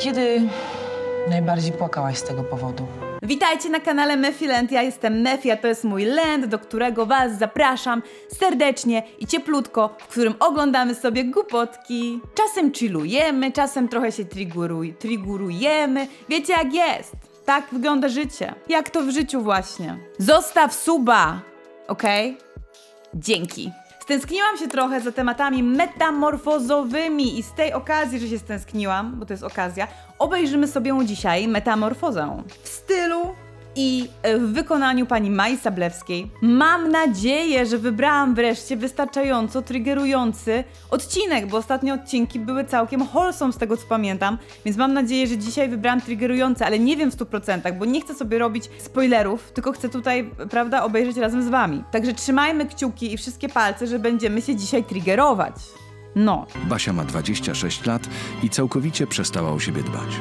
Kiedy najbardziej płakałaś z tego powodu? Witajcie na kanale Mefiland, ja jestem Mefi, a to jest mój land, do którego Was zapraszam serdecznie i cieplutko, w którym oglądamy sobie głupotki. Czasem chillujemy, czasem trochę się triguruj, trigurujemy. Wiecie jak jest? Tak wygląda życie. Jak to w życiu właśnie. Zostaw suba, okej? Dzięki. Stęskniłam się trochę za tematami metamorfozowymi i z tej okazji, że się stęskniłam, bo to jest okazja, obejrzymy sobie dzisiaj metamorfozę. W stylu i w wykonaniu pani Mai Sablewskiej. Mam nadzieję, że wybrałam wreszcie wystarczająco triggerujący odcinek, bo ostatnie odcinki były całkiem wholesome z tego co pamiętam, więc mam nadzieję, że dzisiaj wybrałam triggerujące, ale nie wiem w 100%, bo nie chcę sobie robić spoilerów, tylko chcę tutaj, prawda, obejrzeć razem z wami. Także trzymajmy kciuki i wszystkie palce, że będziemy się dzisiaj triggerować. No. Basia ma 26 lat i całkowicie przestała o siebie dbać.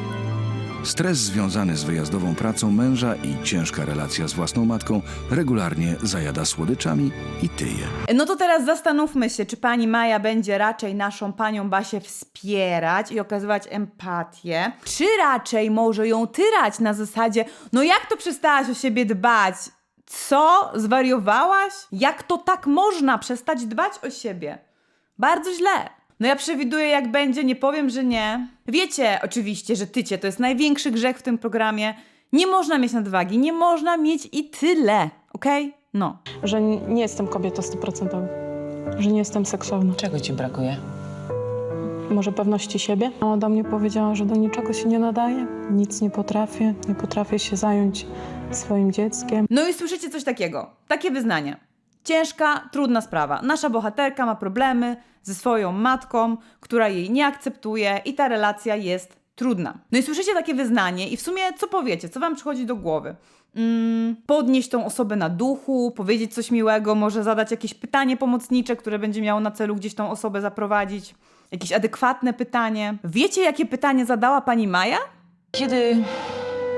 Stres związany z wyjazdową pracą męża i ciężka relacja z własną matką regularnie zajada słodyczami i tyje. No to teraz zastanówmy się, czy pani Maja będzie raczej naszą panią Basię wspierać i okazywać empatię, czy raczej może ją tyrać na zasadzie, no jak to przestałaś o siebie dbać? Co? Zwariowałaś? Jak to tak można przestać dbać o siebie? Bardzo źle. No ja przewiduję jak będzie, nie powiem, że nie. Wiecie oczywiście, że tycie to jest największy grzech w tym programie. Nie można mieć nadwagi, nie można mieć i tyle, okej? No. że nie jestem kobietą stuprocentową, że nie jestem seksowna. Czego ci brakuje? Może pewności siebie? Mama do mnie powiedziała, że do niczego się nie nadaje, nic nie potrafię, nie potrafię się zająć swoim dzieckiem. No i słyszycie coś takiego, takie wyznanie. Ciężka, trudna sprawa. Nasza bohaterka ma problemy ze swoją matką, która jej nie akceptuje i ta relacja jest trudna. No i słyszycie takie wyznanie i w sumie co powiecie, co wam przychodzi do głowy? Mm, podnieść tą osobę na duchu, powiedzieć coś miłego, może zadać jakieś pytanie pomocnicze, które będzie miało na celu gdzieś tą osobę zaprowadzić. Jakieś adekwatne pytanie. Wiecie, jakie pytanie zadała pani Maja? Kiedy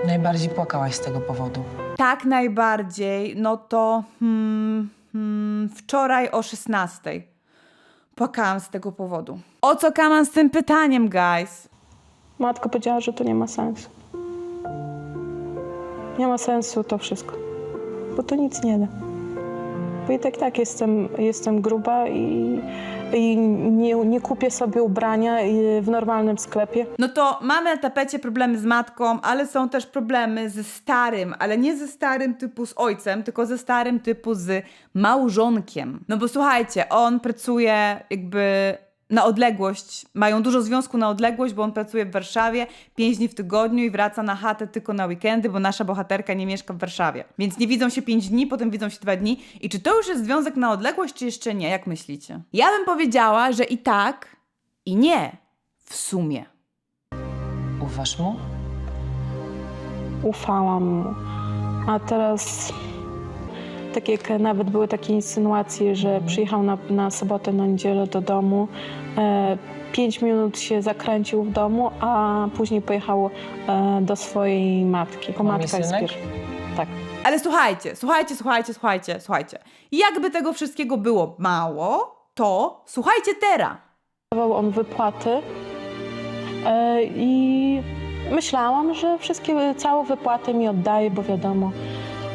najbardziej płakałaś z tego powodu? Tak najbardziej, no to hmm, hmm, wczoraj o 16. Płakałam z tego powodu. O co kaman z tym pytaniem, guys? Matka powiedziała, że to nie ma sensu. Nie ma sensu to wszystko, bo to nic nie da. Bo i tak tak jestem, jestem gruba i, i nie, nie kupię sobie ubrania y, w normalnym sklepie. No to mamy na tapecie problemy z matką, ale są też problemy ze starym, ale nie ze starym typu z ojcem, tylko ze starym typu z małżonkiem. No bo słuchajcie, on pracuje jakby na odległość, mają dużo związku na odległość, bo on pracuje w Warszawie 5 dni w tygodniu i wraca na chatę tylko na weekendy, bo nasza bohaterka nie mieszka w Warszawie. Więc nie widzą się 5 dni, potem widzą się 2 dni. I czy to już jest związek na odległość, czy jeszcze nie? Jak myślicie? Ja bym powiedziała, że i tak, i nie. W sumie. Ufasz mu? ufałam mu. A teraz, tak jak nawet były takie insynuacje, że przyjechał na, na sobotę, na niedzielę do domu, e, pięć minut się zakręcił w domu, a później pojechał e, do swojej matki. Bo matka jest synek? pierwsza. Tak. Ale słuchajcie, słuchajcie, słuchajcie, słuchajcie, słuchajcie. Jakby tego wszystkiego było mało, to słuchajcie teraz. Dawał on wypłaty e, i myślałam, że wszystkie, całą wypłatę mi oddaje, bo wiadomo.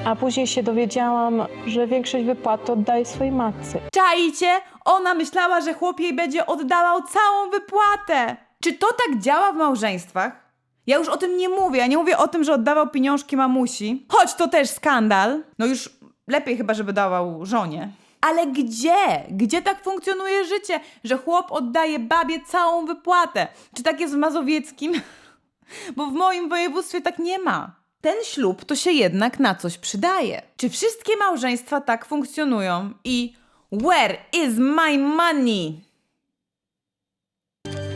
A później się dowiedziałam, że większość wypłaty oddaje swojej matce. Czaicie? Ona myślała, że chłop jej będzie oddawał całą wypłatę. Czy to tak działa w małżeństwach? Ja już o tym nie mówię. Ja nie mówię o tym, że oddawał pieniążki mamusi. Choć to też skandal. No już lepiej chyba, żeby dawał żonie. Ale gdzie? Gdzie tak funkcjonuje życie, że chłop oddaje babie całą wypłatę? Czy tak jest w Mazowieckim? Bo w moim województwie tak nie ma. Ten ślub to się jednak na coś przydaje. Czy wszystkie małżeństwa tak funkcjonują? I where is my money?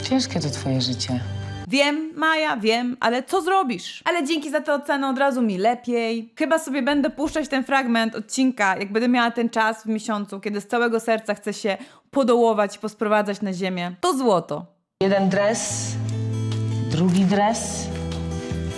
Ciężkie to twoje życie. Wiem, Maja, wiem, ale co zrobisz? Ale dzięki za tę ocenę od razu mi lepiej. Chyba sobie będę puszczać ten fragment odcinka, jak będę miała ten czas w miesiącu, kiedy z całego serca chcę się podołować i posprowadzać na ziemię. To złoto. Jeden dres, drugi dres,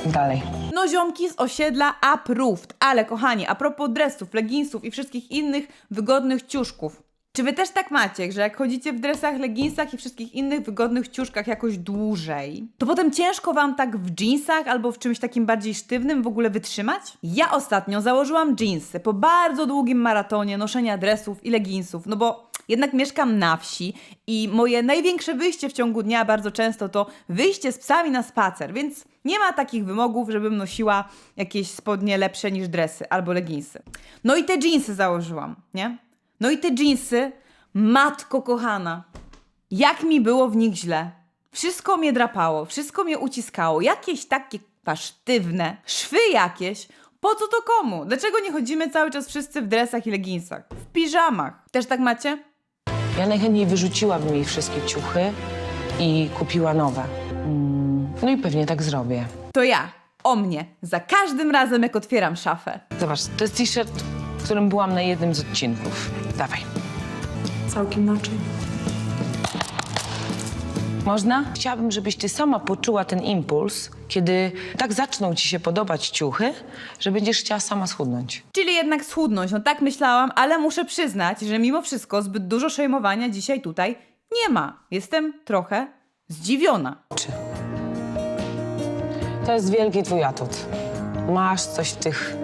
dalej. No ziomki z osiedla approved. Ale kochani, a propos dresów, leginsów i wszystkich innych wygodnych ciuszków. Czy wy też tak macie, że jak chodzicie w dresach, leginsach i wszystkich innych wygodnych ciuszkach jakoś dłużej, to potem ciężko wam tak w jeansach albo w czymś takim bardziej sztywnym w ogóle wytrzymać? Ja ostatnio założyłam jeansy po bardzo długim maratonie noszenia dresów i leginsów, no bo jednak mieszkam na wsi i moje największe wyjście w ciągu dnia bardzo często to wyjście z psami na spacer, więc nie ma takich wymogów, żebym nosiła jakieś spodnie lepsze niż dresy albo leginsy. No i te jeansy założyłam, nie? No i te jeansy, matko kochana, jak mi było w nich źle. Wszystko mnie drapało, wszystko mnie uciskało, jakieś takie kwa, sztywne, szwy jakieś. Po co to komu? Dlaczego nie chodzimy cały czas wszyscy w dresach i leginsach? W piżamach. Też tak macie? Ja najchętniej wyrzuciłabym jej wszystkie ciuchy i kupiła nowe. Mm, No i pewnie tak zrobię. To ja, o mnie, za każdym razem jak otwieram szafę. Zobacz, to jest t-shirt, w którym byłam na jednym z odcinków. Dawaj. Całkiem inaczej. Można? Chciałabym, żebyś ty sama poczuła ten impuls, kiedy tak zaczną ci się podobać ciuchy, że będziesz chciała sama schudnąć. Czyli jednak schudnąć, no tak myślałam, ale muszę przyznać, że mimo wszystko zbyt dużo szejmowania dzisiaj tutaj nie ma. Jestem trochę zdziwiona. Czy? To jest wielki twój atut. Masz coś w tych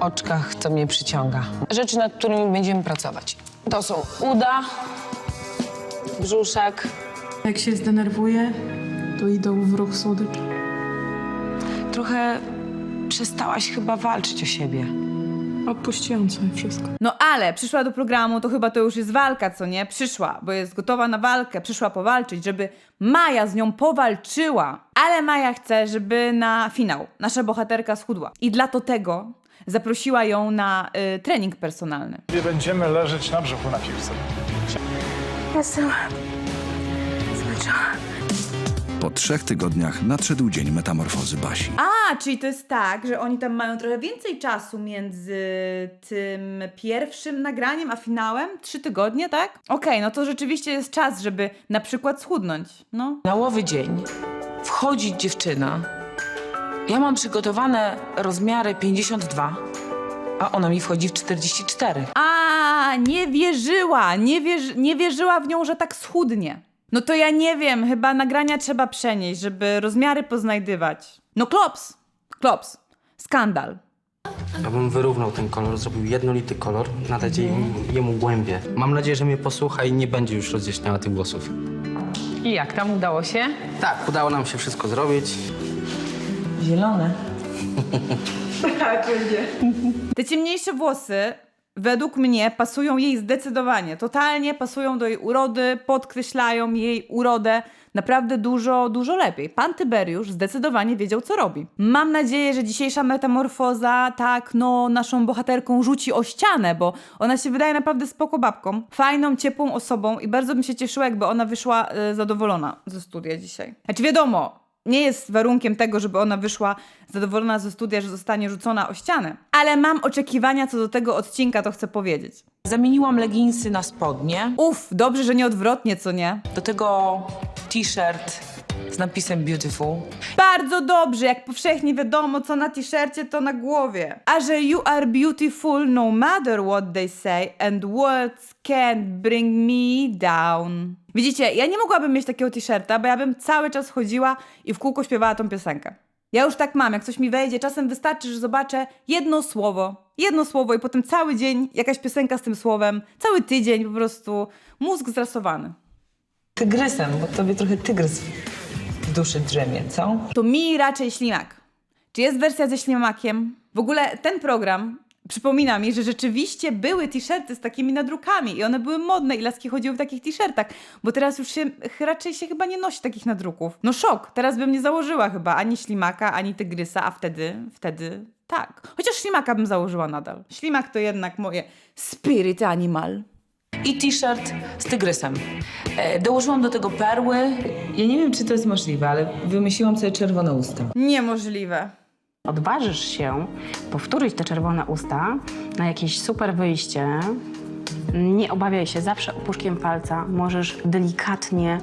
oczkach, co mnie przyciąga. Rzeczy, nad którymi będziemy pracować. To są uda, brzuszek, Jak się zdenerwuję, to idą w ruch słodycz. Trochę przestałaś chyba walczyć o siebie. Odpuściłam sobie wszystko. No ale przyszła do programu, to chyba to już jest walka, co nie? Przyszła, bo jest gotowa na walkę, przyszła powalczyć, żeby Maja z nią powalczyła. Ale Maja chce, żeby na finał nasza bohaterka schudła. I dla to tego zaprosiła ją na y, trening personalny. Nie będziemy leżeć na brzuchu na piłce. Jestem Po trzech tygodniach nadszedł dzień metamorfozy Basi. A, czyli to jest tak, że oni tam mają trochę więcej czasu między tym pierwszym nagraniem a finałem? Trzy tygodnie, tak? Okej, no to rzeczywiście jest czas, żeby na przykład schudnąć. No. Finałowy dzień. Wchodzi dziewczyna. Ja mam przygotowane rozmiary 52, a ona mi wchodzi w 44. A, nie wierzyła, nie, wierzy, nie wierzyła w nią, że tak schudnie. No to ja nie wiem, chyba nagrania trzeba przenieść, żeby rozmiary poznajdywać. No klops, klops, skandal. Ja bym wyrównał ten kolor, zrobił jednolity kolor, nadać jej, jemu głębię. Mam nadzieję, że mnie posłucha i nie będzie już rozjaśniała tych włosów. I jak tam udało się? Tak, udało nam się wszystko zrobić. Zielone. Te ciemniejsze włosy według mnie pasują jej zdecydowanie. Totalnie pasują do jej urody, podkreślają jej urodę naprawdę dużo, dużo lepiej. Pan Tyberiusz zdecydowanie wiedział, co robi. Mam nadzieję, że dzisiejsza metamorfoza tak, no, naszą bohaterką rzuci o ścianę, bo ona się wydaje naprawdę spoko babką, fajną, ciepłą osobą i bardzo bym się cieszyła, jakby ona wyszła e, zadowolona ze studia dzisiaj. Znaczy wiadomo, nie jest warunkiem tego, żeby ona wyszła zadowolona ze studia, że zostanie rzucona o ścianę. Ale mam oczekiwania co do tego odcinka, to chcę powiedzieć. Zamieniłam leginsy na spodnie. Uff, dobrze, że nie odwrotnie, co nie? Do tego t-shirt z napisem Beautiful. Bardzo dobrze, jak powszechnie wiadomo, co na t-shircie, to na głowie. A że you are beautiful no matter what they say and words can't bring me down. Widzicie, ja nie mogłabym mieć takiego t-shirta, bo ja bym cały czas chodziła i w kółko śpiewała tą piosenkę. Ja już tak mam, jak coś mi wejdzie, czasem wystarczy, że zobaczę jedno słowo, jedno słowo i potem cały dzień jakaś piosenka z tym słowem, cały tydzień po prostu mózg zrasowany. Tygrysem, bo tobie trochę tygrys duszy drzemie, co? to mi raczej ślimak. Czy jest wersja ze ślimakiem? W ogóle ten program przypomina mi, że rzeczywiście były t-shirty z takimi nadrukami i one były modne i laski chodziły w takich t-shirtach, bo teraz już się raczej się chyba nie nosi takich nadruków. No szok, teraz bym nie założyła chyba ani ślimaka, ani tygrysa, a wtedy, wtedy tak. Chociaż ślimaka bym założyła nadal. Ślimak to jednak moje spirit animal. I t-shirt z tygrysem. E, dołożyłam do tego perły. Ja nie wiem, czy to jest możliwe, ale wymyśliłam sobie czerwone usta. Niemożliwe. odważysz się powtórzyć te czerwone usta na jakieś super wyjście, nie obawiaj się, zawsze opuszkiem palca możesz delikatnie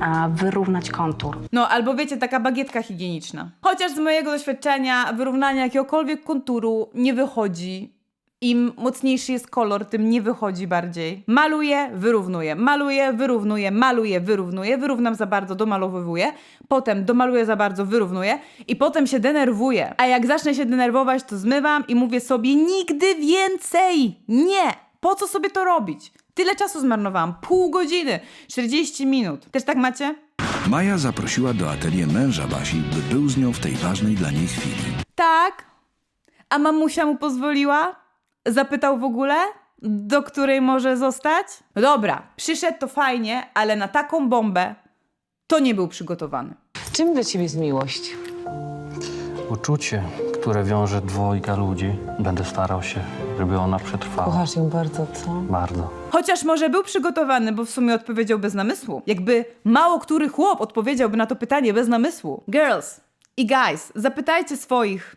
a, wyrównać kontur. No, albo wiecie, taka bagietka higieniczna. Chociaż z mojego doświadczenia wyrównanie jakiegokolwiek konturu nie wychodzi Im mocniejszy jest kolor, tym nie wychodzi bardziej. Maluję, wyrównuję, maluję, wyrównuję, maluję, wyrównuję, wyrównam za bardzo, domalowywuję, potem domaluję za bardzo, wyrównuję i potem się denerwuję. A jak zacznę się denerwować, to zmywam i mówię sobie nigdy więcej! Nie! Po co sobie to robić? Tyle czasu zmarnowałam. Pół godziny, 40 minut. Też tak macie? Maja zaprosiła do atelier męża Basi, by był z nią w tej ważnej dla niej chwili. Tak. A mamusia mu pozwoliła? Zapytał w ogóle? Do której może zostać? No Dobra, przyszedł to fajnie, ale na taką bombę to nie był przygotowany. Czym dla ciebie jest miłość? Uczucie, które wiąże dwojga ludzi, będę starał się, żeby ona przetrwała. Kochasz ją bardzo, co? Bardzo. Chociaż może był przygotowany, bo w sumie odpowiedział bez namysłu. Jakby mało który chłop odpowiedziałby na to pytanie bez namysłu. Girls i guys, zapytajcie swoich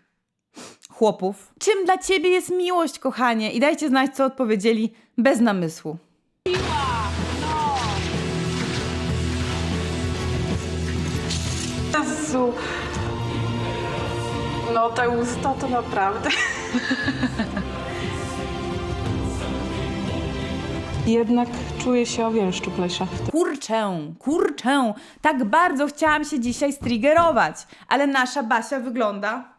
chłopów, czym dla ciebie jest miłość, kochanie, i dajcie znać, co odpowiedzieli bez namysłu. Jezu. No te usta to naprawdę. Jednak czuję się o wiele szczuplejsza. Kurczę, kurczę, tak bardzo chciałam się dzisiaj striggerować, ale nasza Basia wygląda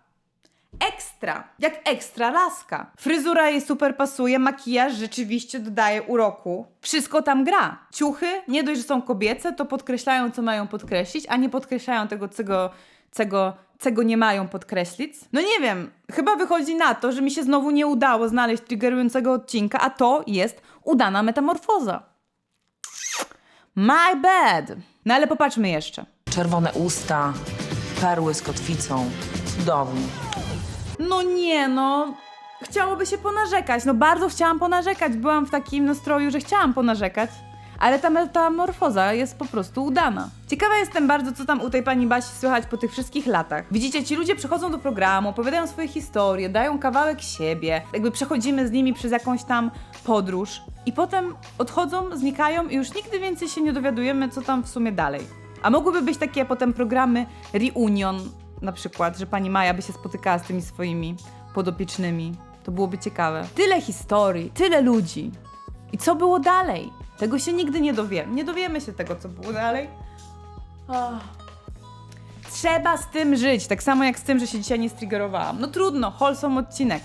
ekstra, jak ekstra laska. Fryzura jej super pasuje, makijaż rzeczywiście dodaje uroku. Wszystko tam gra. Ciuchy, nie dość, że są kobiece, to podkreślają, co mają podkreślić, a nie podkreślają tego, czego, czego, czego nie mają podkreślić. No nie wiem, chyba wychodzi na to, że mi się znowu nie udało znaleźć triggerującego odcinka, a to jest udana metamorfoza. My bad. No ale popatrzmy jeszcze. Czerwone usta, perły z kotwicą. Cudownie. No nie, no. Chciałoby się ponarzekać. No bardzo chciałam ponarzekać. Byłam w takim nastroju, że chciałam ponarzekać. Ale ta metamorfoza jest po prostu udana. Ciekawa jestem bardzo, co tam u tej pani Basi słychać po tych wszystkich latach. Widzicie, ci ludzie przychodzą do programu, opowiadają swoje historie, dają kawałek siebie, jakby przechodzimy z nimi przez jakąś tam podróż i potem odchodzą, znikają i już nigdy więcej się nie dowiadujemy, co tam w sumie dalej. A mogłyby być takie potem programy reunion, na przykład, że pani Maja by się spotykała z tymi swoimi podopiecznymi. To byłoby ciekawe. Tyle historii, tyle ludzi. I co było dalej? Tego się nigdy nie dowiemy. Nie dowiemy się tego, co było dalej. Ach. Trzeba z tym żyć, tak samo jak z tym, że się dzisiaj nie striggerowałam. No trudno, wholesome odcinek.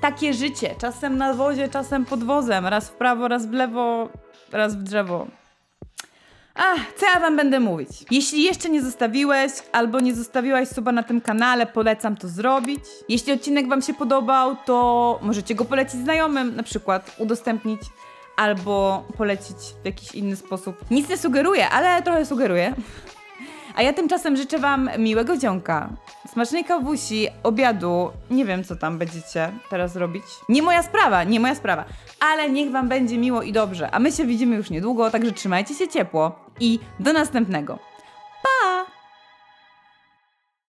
Takie życie, czasem na wozie, czasem pod wozem, raz w prawo, raz w lewo, raz w drzewo. Ach, co ja wam będę mówić? Jeśli jeszcze nie zostawiłeś albo nie zostawiłaś suba na tym kanale, polecam to zrobić. Jeśli odcinek wam się podobał, to możecie go polecić znajomym, na przykład udostępnić albo polecić w jakiś inny sposób. Nic nie sugeruję, ale trochę sugeruję. A ja tymczasem życzę wam miłego dzionka, smacznej kawusi, obiadu, nie wiem co tam będziecie teraz robić. Nie moja sprawa, nie moja sprawa, ale niech wam będzie miło i dobrze. A my się widzimy już niedługo, także trzymajcie się ciepło i do następnego. Pa!